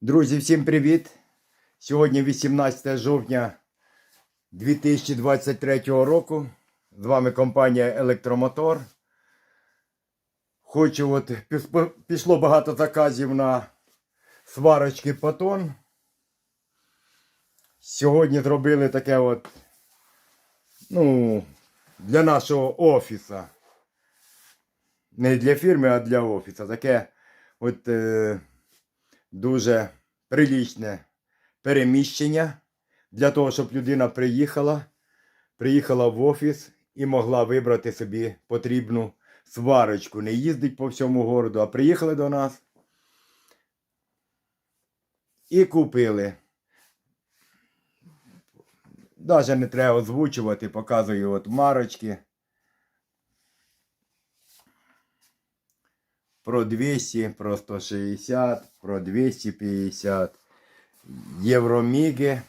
Друзі, всім привіт! Сьогодні 18 жовтня 2023 року. З вами компанія Електромотор. Хочу, от пішло багато заказів на сварочки Патон. Сьогодні зробили таке от, ну, для нашого офісу. Не для фірми, а для офісу. Таке от. Е- дуже прилічне переміщення для того, щоб людина приїхала, приїхала в офіс і могла вибрати собі потрібну сварочку. Не їздить по всьому городу, а приїхали до нас і купили. Навіть не треба озвучувати, показую от марочки. Про 200, про 160, про 250, Євроміги.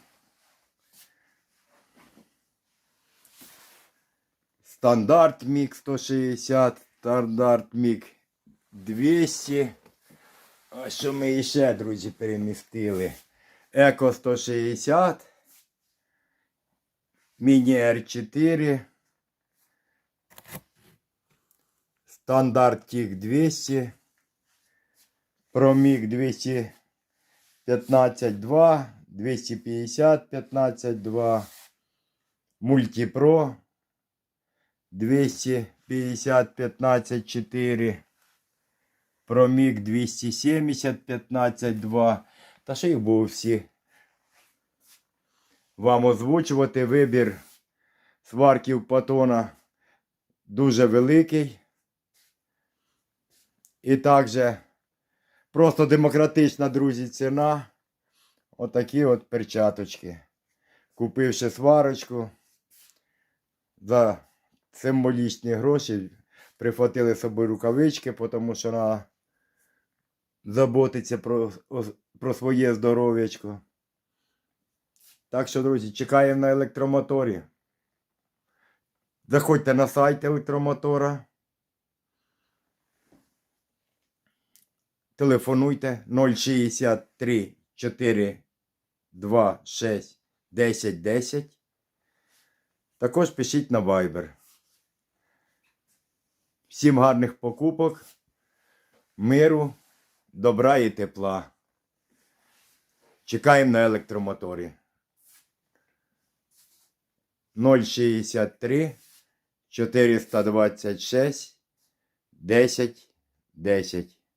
Стандарт міг 160, стандарт міг 200. А що ми ще, друзі, перемістили? Еко 160, Міні R4. Стандарт Тік 200. Проміг 215 2, 250 15 2. Мультипро 250 15 4. Проміг 270 15 2. Та що їх було всі. Вам озвучувати вибір сварків патона дуже великий. І також просто демократична, друзі, ціна. Отакі от перчаточки. Купивши сварочку за символічні гроші, прихватили з собою рукавички, тому що вона заботиться про, про своє здоров'ячко. Так що, друзі, чекаємо на електромоторі. Заходьте на сайт електромотора. Телефонуйте 063 4 2 6 10 10. Також пишіть на Viber. Всім гарних покупок, миру, добра і тепла. Чекаємо на електромоторі. 063 426 10 10.